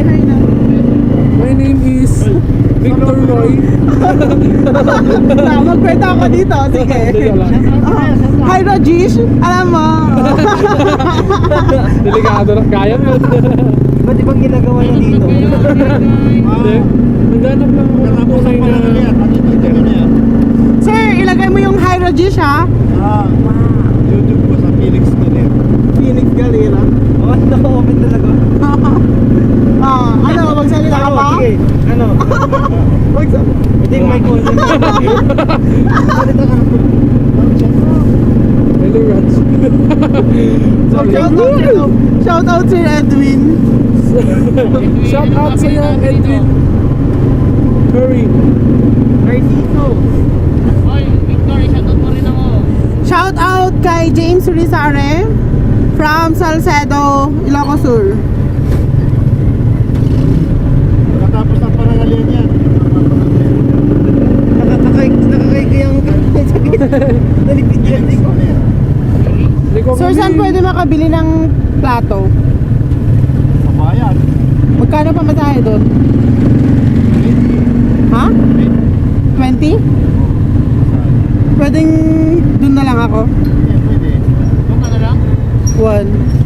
Hi na. My name is Victor Roy. Ah, Magkwento ako dito. Sige. Ah, hi, Rajesh. Alam mo. Delikado na. Kaya mo. Ba't ibang ginagawa niya dito? Hindi. Naghanap lang ako na... Sir, ilagay mo yung hi, Rajesh, ha? Ah, YouTube ko sa Felix Galer. Phoenix Galera. oh, na-open talaga. Ah, ano, magsalita ka pa? Sige, ano? Magsalita. Ito yung mic ko. Hello, Rats. So, shout out, shout out Sir Edwin. Shout out sa iyo, Edwin. Curry. Shout out kay James Rizare from Salcedo, Ilocos Sur. Nalipid yan. Sir, saan pwede makabili ng plato? Sa bayan. Magkano pa masahe doon? Ha? 20? Pwedeng doon na lang ako. Pwede. Doon ka na lang? One.